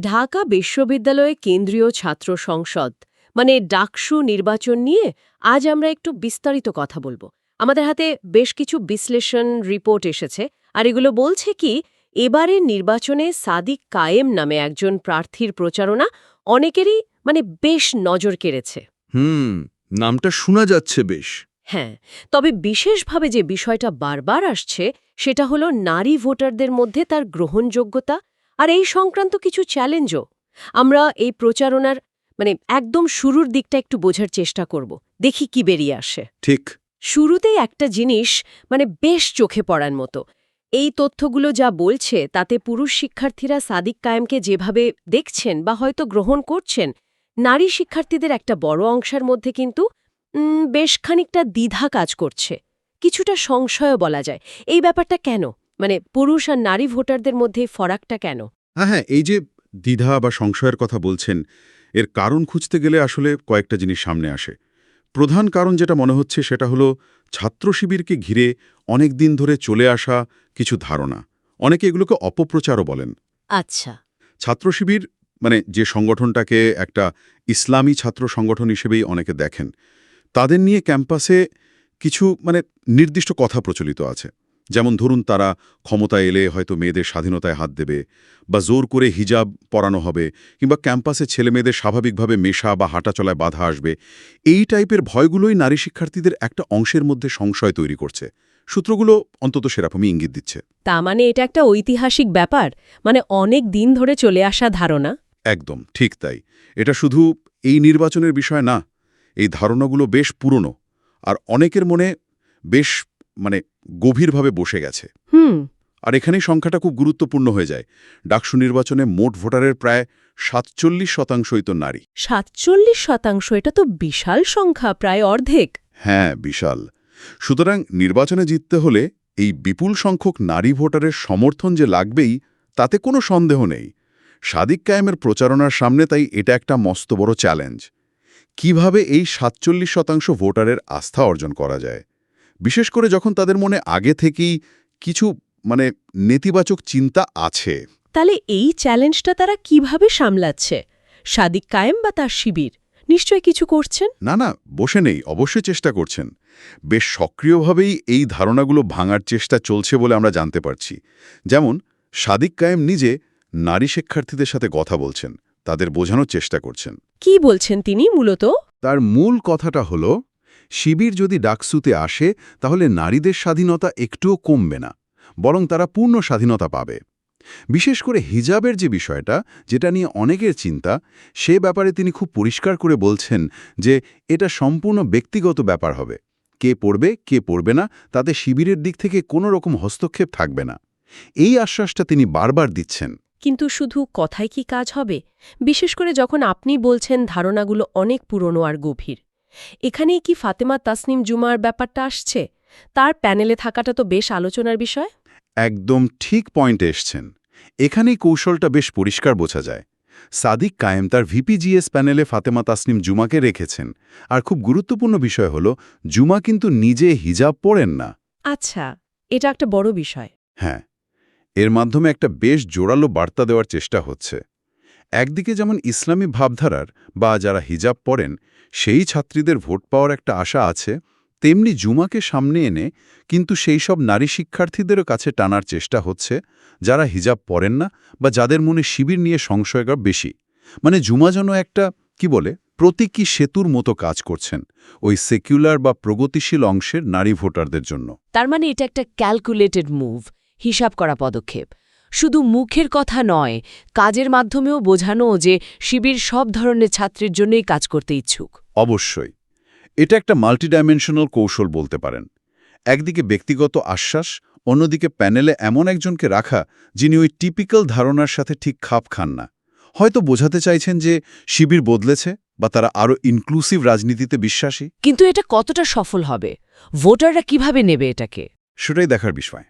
ঢাকা বিশ্ববিদ্যালয়ে কেন্দ্রীয় ছাত্র সংসদ মানে ডাকসু নির্বাচন নিয়ে আজ আমরা একটু বিস্তারিত কথা বলব। আমাদের হাতে বেশ কিছু বিশ্লেষণ রিপোর্ট এসেছে আর এগুলো বলছে কি এবারের নির্বাচনে সাদিক কায়েম নামে একজন প্রার্থীর প্রচারণা অনেকেরই মানে বেশ নজর কেড়েছে। হুম নামটা শোনা যাচ্ছে বেশ। হ্যাঁ তবে বিশেষভাবে যে বিষয়টা বারবার আসছে সেটা হলো নারী ভোটারদের মধ্যে তার গ্রহণযোগ্যতা আর এই সংক্রান্ত কিছু চ্যালেঞ্জও আমরা এই প্রচারণার মানে একদম শুরুর দিকটা একটু বোঝার চেষ্টা করব। দেখি কি বেরিয়ে আসে। ঠিক। শুরুতেই একটা জিনিস মানে বেশ চোখে পড়ার মতো। এই তথ্যগুলো যা বলছে তাতে পুরুষ শিক্ষার্থীরা সাদিক কায়েমকে যেভাবে দেখছেন বা হয়তো গ্রহণ করছেন নারী শিক্ষার্থীদের একটা বড় অংশের মধ্যে কিন্তু বেশ খানিকটা দ্বিধা কাজ করছে। কিছুটা সংশয়ও বলা যায়। এই ব্যাপারটা কেন? মানে পুরুষ আর নারী ভোটারদের মধ্যে ফরাকটা কেন? হ্যাঁ হ্যাঁ এই যে দ্বিধা বা সংশয়ের কথা বলছেন এর কারণ খুঁজতে গেলে আসলে কয়েকটা জিনিস সামনে আসে। প্রধান কারণ যেটা মনে হচ্ছে সেটা হলো ছাত্র শিবিরকে ঘিরে অনেক দিন ধরে চলে আসা কিছু ধারণা। অনেকে এগুলোকে অপপ্রচারও বলেন। আচ্ছা। ছাত্র শিবির মানে যে সংগঠনটাকে একটা ইসলামী ছাত্র সংগঠন হিসেবেই অনেকে দেখেন তাদের নিয়ে ক্যাম্পাসে কিছু মানে নির্দিষ্ট কথা প্রচলিত আছে। যেমন ধরুন তারা ক্ষমতা এলে হয়তো মেয়েদের স্বাধীনতায় হাত দেবে বা জোর করে হিজাব পরানো হবে কিংবা ক্যাম্পাসে ছেলেমেয়েদের স্বাভাবিকভাবে মেশা বা হাঁটাচলায় বাধা আসবে। এই টাইপের ভয়গুলোই নারী শিক্ষার্থীদের একটা অংশের মধ্যে সংশয় তৈরি করছে। সূত্রগুলো অন্তত সেরকমই ইঙ্গিত দিচ্ছে। তা মানে এটা একটা ঐতিহাসিক ব্যাপার? মানে অনেক দিন ধরে চলে আসা ধারণা? একদম ঠিক তাই। এটা শুধু এই নির্বাচনের বিষয় না এই ধারণাগুলো বেশ পুরনো। আর অনেকের মনে বেশ মানে গভীরভাবে বসে গেছে। হুম। আর এখানেই সংখ্যাটা খুব গুরুত্বপূর্ণ হয়ে যায়। ডাকসু নির্বাচনে মোট ভোটারের প্রায় সাতচল্লিশ শতাংশই তো নারী। সাতচল্লিশ শতাংশ এটা তো বিশাল সংখ্যা প্রায় অর্ধেক। হ্যাঁ বিশাল। সুতরাং নির্বাচনে জিততে হলে এই বিপুল সংখ্যক নারী ভোটারের সমর্থন যে লাগবেই তাতে কোনো সন্দেহ নেই। সাদিক কায়েমের প্রচারণার সামনে তাই এটা একটা মস্ত বড় চ্যালেঞ্জ। কীভাবে এই সাতচল্লিশ শতাংশ ভোটারের আস্থা অর্জন করা যায়? বিশেষ করে যখন তাদের মনে আগে থেকেই কিছু মানে নেতিবাচক চিন্তা আছে। তাহলে এই চ্যালেঞ্জটা তারা কীভাবে সামলাচ্ছে? সাদিক কায়েম বা তার শিবির? নিশ্চয় কিছু করছেন? না না বসে নেই অবশ্যই চেষ্টা করছেন। বেশ সক্রিয়ভাবেই এই ধারণাগুলো ভাঙার চেষ্টা চলছে বলে আমরা জানতে পারছি। যেমন সাদিক কায়েম নিজে নারী শিক্ষার্থীদের সাথে কথা বলছেন তাদের বোঝানোর চেষ্টা করছেন। কি বলছেন তিনি মূলত? তার মূল কথাটা হল শিবির যদি ডাকসুতে আসে, তাহলে নারীদের স্বাধীনতা একটুও কমবে না, বরং তারা পূর্ণ স্বাধীনতা পাবে। বিশেষ করে হিজাবের যে বিষয়টা, যেটা নিয়ে অনেকের চিন্তা, সে ব্যাপারে তিনি খুব পরিষ্কার করে বলছেন যে, এটা সম্পূর্ণ ব্যক্তিগত ব্যাপার হবে। কে পড়বে কে পড়বে না, তাতে শিবিরের দিক থেকে কোনো রকম হস্তক্ষেপ থাকবে না। এই আশ্বাসটা তিনি বারবার দিচ্ছেন। কিন্তু শুধু কথায় কি কাজ হবে? বিশেষ করে যখন আপনি বলছেন ধারণাগুলো অনেক পুরনো আর গভীর। এখানেই কি ফাতেমা তাসনিম জুমার ব্যাপারটা আসছে? তার প্যানেলে থাকাটা তো বেশ আলোচনার বিষয়। একদম ঠিক পয়েন্টে এসছেন। এখানেই কৌশলটা বেশ পরিষ্কার বোঝা যায়। সাদিক কায়েম তার ভিপিজিএস প্যানেলে ফাতেমা তাসনিম জুমাকে রেখেছেন। আর খুব গুরুত্বপূর্ণ বিষয় হল জুমা কিন্তু নিজে হিজাব পড়েন না। আচ্ছা এটা একটা বড় বিষয়। হ্যাঁ এর মাধ্যমে একটা বেশ জোরালো বার্তা দেওয়ার চেষ্টা হচ্ছে। একদিকে যেমন ইসলামী ভাবধারার বা যারা হিজাব পড়েন, সেই ছাত্রীদের ভোট পাওয়ার একটা আশা আছে, তেমনি জুমাকে সামনে এনে কিন্তু সেই সব নারী শিক্ষার্থীদেরও কাছে টানার চেষ্টা হচ্ছে, যারা হিজাব পরেন না বা যাদের মনে শিবির নিয়ে সংশয়টা বেশি। মানে জুমা যেন একটা, কি বলে, প্রতীকী সেতুর মতো কাজ করছেন ওই সেকুলার বা প্রগতিশীল অংশের নারী ভোটারদের জন্য। তার মানে এটা একটা ক্যালকুলেটেড মুভ হিসাব করা পদক্ষেপ। শুধু মুখের কথা নয় কাজের মাধ্যমেও বোঝানো যে শিবির সব ধরনের ছাত্রীর জন্যই কাজ করতে ইচ্ছুক। অবশ্যই। এটা একটা মাল্টিডাইমেনশনাল কৌশল বলতে পারেন। একদিকে ব্যক্তিগত আশ্বাস অন্যদিকে প্যানেলে এমন একজনকে রাখা যিনি ওই টিপিক্যাল ধারণার সাথে ঠিক খাপ খান না। হয়তো বোঝাতে চাইছেন যে শিবির বদলেছে বা তারা আরও ইনক্লুসিভ রাজনীতিতে বিশ্বাসী। কিন্তু এটা কতটা সফল হবে? ভোটাররা কীভাবে নেবে এটাকে? সেটাই দেখার বিষয়।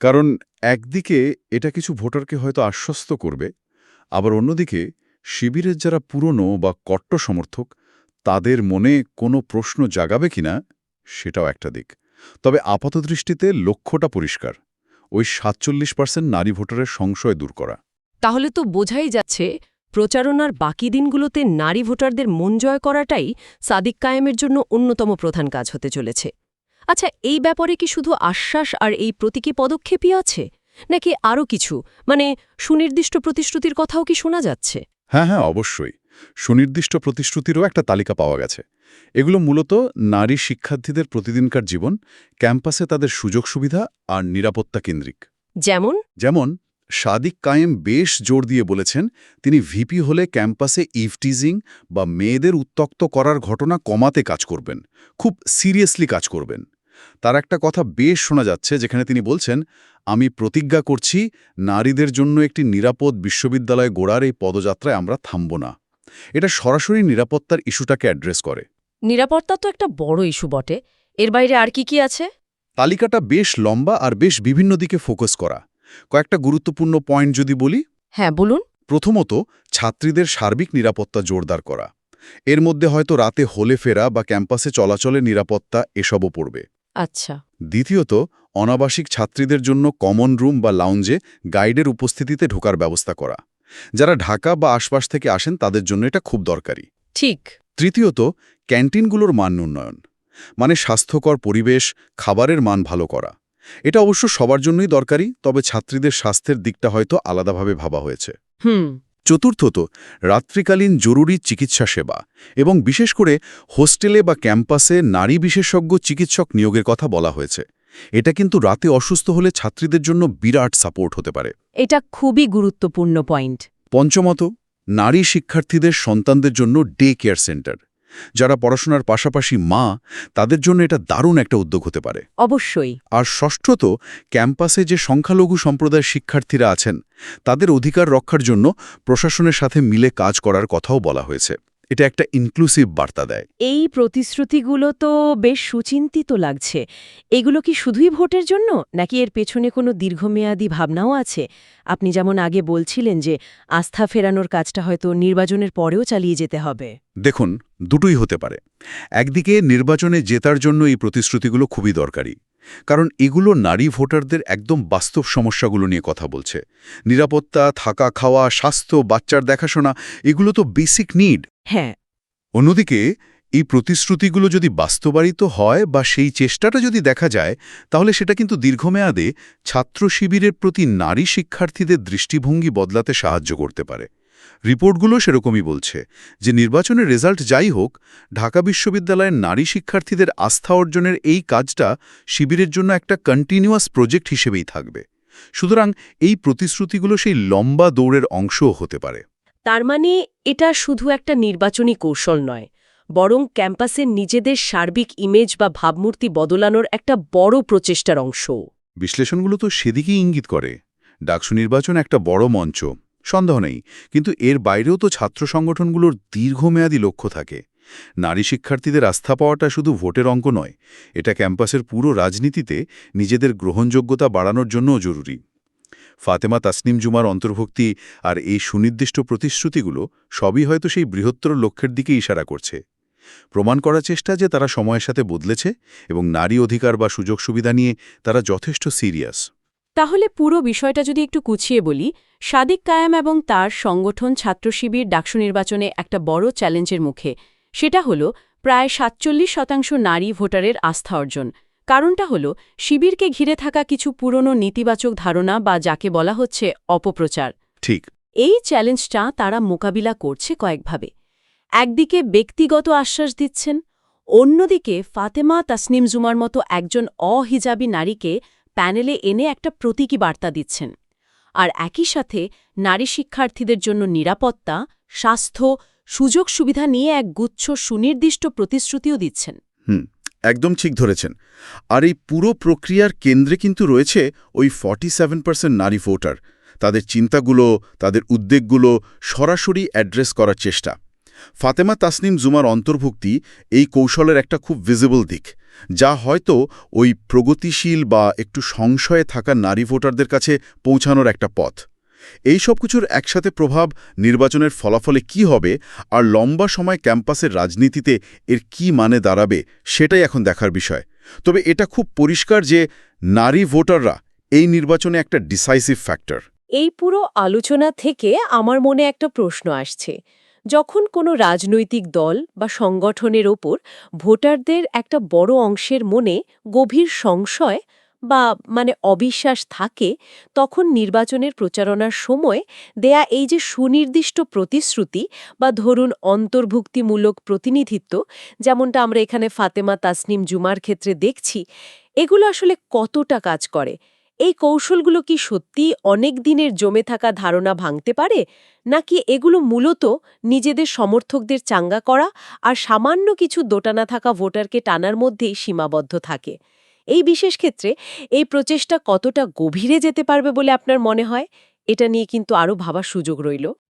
কারণ একদিকে এটা কিছু ভোটারকে হয়তো আশ্বস্ত করবে, আবার অন্যদিকে শিবিরের যারা পুরনো বা কট্ট সমর্থক, তাদের মনে কোনো প্রশ্ন জাগাবে কিনা সেটাও একটা দিক। তবে আপাতদৃষ্টিতে লক্ষ্যটা পরিষ্কার, ওই সাতচল্লিশ পার্সেন্ট নারী ভোটারের সংশয় দূর করা। তাহলে তো বোঝাই যাচ্ছে, প্রচারণার বাকি দিনগুলোতে নারী ভোটারদের মন জয় করাটাই সাদিক কায়েমের জন্য অন্যতম প্রধান কাজ হতে চলেছে। আচ্ছা এই ব্যাপারে কি শুধু আশ্বাস আর এই প্রতীকী পদক্ষেপই আছে? নাকি আরও কিছু? মানে সুনির্দিষ্ট প্রতিশ্রুতির কথাও কি শোনা যাচ্ছে? হ্যাঁ হ্যাঁ অবশ্যই। সুনির্দিষ্ট প্রতিশ্রুতিরও একটা তালিকা পাওয়া গেছে। এগুলো মূলত নারী শিক্ষার্থীদের প্রতিদিনকার জীবন ক্যাম্পাসে তাদের সুযোগ সুবিধা আর নিরাপত্তা কেন্দ্রিক। যেমন? যেমন সাদিক কায়েম বেশ জোর দিয়ে বলেছেন তিনি ভিপি হলে ক্যাম্পাসে ইভটিজিং বা মেয়েদের উত্তক্ত করার ঘটনা কমাতে কাজ করবেন খুব সিরিয়াসলি কাজ করবেন। তার একটা কথা বেশ শোনা যাচ্ছে যেখানে তিনি বলছেন আমি প্রতিজ্ঞা করছি নারীদের জন্য একটি নিরাপদ বিশ্ববিদ্যালয় গোড়ার এই পদযাত্রায় আমরা থামব না। এটা সরাসরি নিরাপত্তার ইস্যুটাকে অ্যাড্রেস করে। নিরাপত্তা তো একটা বড় ইস্যু বটে। এর বাইরে আর কি কি আছে? তালিকাটা বেশ লম্বা আর বেশ বিভিন্ন দিকে ফোকাস করা। কয়েকটা গুরুত্বপূর্ণ পয়েন্ট যদি বলি। হ্যাঁ বলুন। প্রথমত ছাত্রীদের সার্বিক নিরাপত্তা জোরদার করা। এর মধ্যে হয়তো রাতে হলে ফেরা বা ক্যাম্পাসে চলাচলের নিরাপত্তা এসবও পড়বে। আচ্ছা। দ্বিতীয়ত অনাবাসিক ছাত্রীদের জন্য কমন রুম বা লাউঞ্জে গাইডের উপস্থিতিতে ঢোকার ব্যবস্থা করা। যারা ঢাকা বা আশপাশ থেকে আসেন তাদের জন্য এটা খুব দরকারি। ঠিক। তৃতীয়ত ক্যান্টিনগুলোর মান উন্নয়ন। মানে স্বাস্থ্যকর পরিবেশ খাবারের মান ভালো করা। এটা অবশ্য সবার জন্যই দরকারি তবে ছাত্রীদের স্বাস্থ্যের দিকটা হয়তো আলাদাভাবে ভাবা হয়েছে। হুম। চতুর্থত রাত্রিকালীন জরুরি চিকিৎসা সেবা এবং বিশেষ করে হোস্টেলে বা ক্যাম্পাসে নারী বিশেষজ্ঞ চিকিৎসক নিয়োগের কথা বলা হয়েছে। এটা কিন্তু রাতে অসুস্থ হলে ছাত্রীদের জন্য বিরাট সাপোর্ট হতে পারে। এটা খুবই গুরুত্বপূর্ণ পয়েন্ট। পঞ্চমত নারী শিক্ষার্থীদের সন্তানদের জন্য ডে কেয়ার সেন্টার। যারা পড়াশোনার পাশাপাশি মা তাদের জন্য এটা দারুণ একটা উদ্যোগ হতে পারে। অবশ্যই। আর ষষ্ঠত ক্যাম্পাসে যে সংখ্যালঘু সম্প্রদায়ের শিক্ষার্থীরা আছেন তাদের অধিকার রক্ষার জন্য প্রশাসনের সাথে মিলে কাজ করার কথাও বলা হয়েছে। এটা একটা ইনক্লুসিভ বার্তা দেয়। এই প্রতিশ্রুতিগুলো তো বেশ সুচিন্তিত লাগছে। এগুলো কি শুধুই ভোটের জন্য নাকি এর পেছনে কোনো দীর্ঘমেয়াদী ভাবনাও আছে? আপনি যেমন আগে বলছিলেন যে আস্থা ফেরানোর কাজটা হয়তো নির্বাচনের পরেও চালিয়ে যেতে হবে। দেখুন দুটোই হতে পারে। একদিকে নির্বাচনে জেতার জন্য এই প্রতিশ্রুতিগুলো খুবই দরকারি। কারণ এগুলো নারী ভোটারদের একদম বাস্তব সমস্যাগুলো নিয়ে কথা বলছে। নিরাপত্তা থাকা খাওয়া স্বাস্থ্য বাচ্চার দেখাশোনা এগুলো তো বেসিক নিড হ্যাঁ। অন্যদিকে এই প্রতিশ্রুতিগুলো যদি বাস্তবায়িত হয় বা সেই চেষ্টাটা যদি দেখা যায় তাহলে সেটা কিন্তু দীর্ঘমেয়াদে ছাত্র শিবিরের প্রতি নারী শিক্ষার্থীদের দৃষ্টিভঙ্গি বদলাতে সাহায্য করতে পারে। রিপোর্টগুলো সেরকমই বলছে যে নির্বাচনের রেজাল্ট যাই হোক ঢাকা বিশ্ববিদ্যালয়ের নারী শিক্ষার্থীদের আস্থা অর্জনের এই কাজটা শিবিরের জন্য একটা কন্টিনিউয়াস প্রজেক্ট হিসেবেই থাকবে। সুতরাং এই প্রতিশ্রুতিগুলো সেই লম্বা দৌড়ের অংশও হতে পারে। তার মানে এটা শুধু একটা নির্বাচনী কৌশল নয় বরং ক্যাম্পাসের নিজেদের সার্বিক ইমেজ বা ভাবমূর্তি বদলানোর একটা বড় প্রচেষ্টার অংশ বিশ্লেষণগুলো তো সেদিকেই ইঙ্গিত করে। ডাকসু নির্বাচন একটা বড় মঞ্চ। সন্দেহ নেই, কিন্তু এর বাইরেও তো ছাত্র সংগঠনগুলোর দীর্ঘমেয়াদী লক্ষ্য থাকে। নারী শিক্ষার্থীদের আস্থা পাওয়াটা শুধু ভোটের অঙ্ক নয়, এটা ক্যাম্পাসের পুরো রাজনীতিতে নিজেদের গ্রহণযোগ্যতা বাড়ানোর জন্যও জরুরি। ফাতেমা তাসনিম জুমার অন্তর্ভুক্তি আর এই সুনির্দিষ্ট প্রতিশ্রুতিগুলো সবই হয়তো সেই বৃহত্তর লক্ষ্যের দিকে ইশারা করছে। প্রমাণ করার চেষ্টা যে তারা সময়ের সাথে বদলেছে এবং নারী অধিকার বা সুযোগ সুবিধা নিয়ে তারা যথেষ্ট সিরিয়াস। তাহলে পুরো বিষয়টা যদি একটু কুছিয়ে বলি সাদিক কায়াম এবং তার সংগঠন ছাত্র শিবির ডাকসু নির্বাচনে একটা বড় চ্যালেঞ্জের মুখে। সেটা হল প্রায় সাতচল্লিশ শতাংশ নারী ভোটারের আস্থা অর্জন। কারণটা হল শিবিরকে ঘিরে থাকা কিছু পুরনো নেতিবাচক ধারণা বা যাকে বলা হচ্ছে অপপ্রচার। ঠিক। এই চ্যালেঞ্জটা তারা মোকাবিলা করছে কয়েকভাবে। একদিকে ব্যক্তিগত আশ্বাস দিচ্ছেন অন্যদিকে ফাতেমা তাসনিম জুমার মতো একজন অহিজাবি নারীকে প্যানেলে এনে একটা প্রতীকী বার্তা দিচ্ছেন। আর একই সাথে নারী শিক্ষার্থীদের জন্য নিরাপত্তা, স্বাস্থ্য, সুযোগ সুবিধা নিয়ে এক গুচ্ছ সুনির্দিষ্ট প্রতিশ্রুতিও দিচ্ছেন। হুম, একদম ঠিক ধরেছেন। আর এই পুরো প্রক্রিয়ার কেন্দ্রে কিন্তু রয়েছে ওই ফর্টি নারী ভোটার। তাদের চিন্তাগুলো, তাদের উদ্বেগগুলো সরাসরি অ্যাড্রেস করার চেষ্টা। ফাতেমা তাসনিম জুমার অন্তর্ভুক্তি এই কৌশলের একটা খুব ভিজিবল দিক। যা হয়তো ওই প্রগতিশীল বা একটু সংশয়ে থাকা নারী ভোটারদের কাছে পৌঁছানোর একটা পথ। এই সব কিছুর একসাথে প্রভাব নির্বাচনের ফলাফলে কি হবে আর লম্বা সময় ক্যাম্পাসের রাজনীতিতে এর কি মানে দাঁড়াবে সেটাই এখন দেখার বিষয়। তবে এটা খুব পরিষ্কার যে নারী ভোটাররা এই নির্বাচনে একটা ডিসাইসিভ ফ্যাক্টর। এই পুরো আলোচনা থেকে আমার মনে একটা প্রশ্ন আসছে। যখন কোনো রাজনৈতিক দল বা সংগঠনের ওপর ভোটারদের একটা বড় অংশের মনে গভীর সংশয় বা মানে অবিশ্বাস থাকে, তখন নির্বাচনের প্রচারণার সময় দেয়া এই যে সুনির্দিষ্ট প্রতিশ্রুতি বা ধরুন অন্তর্ভুক্তিমূলক প্রতিনিধিত্ব, যেমনটা আমরা এখানে ফাতেমা তাসনিম জুমার ক্ষেত্রে দেখছি, এগুলো আসলে কতটা কাজ করে? এই কৌশলগুলো কি সত্যি অনেক দিনের জমে থাকা ধারণা ভাঙতে পারে? নাকি এগুলো মূলত নিজেদের সমর্থকদের চাঙ্গা করা আর সামান্য কিছু দোটানা থাকা ভোটারকে টানার মধ্যেই সীমাবদ্ধ থাকে? এই বিশেষ ক্ষেত্রে এই প্রচেষ্টা কতটা গভীরে যেতে পারবে বলে আপনার মনে হয়? এটা নিয়ে কিন্তু আরও ভাবার সুযোগ রইল।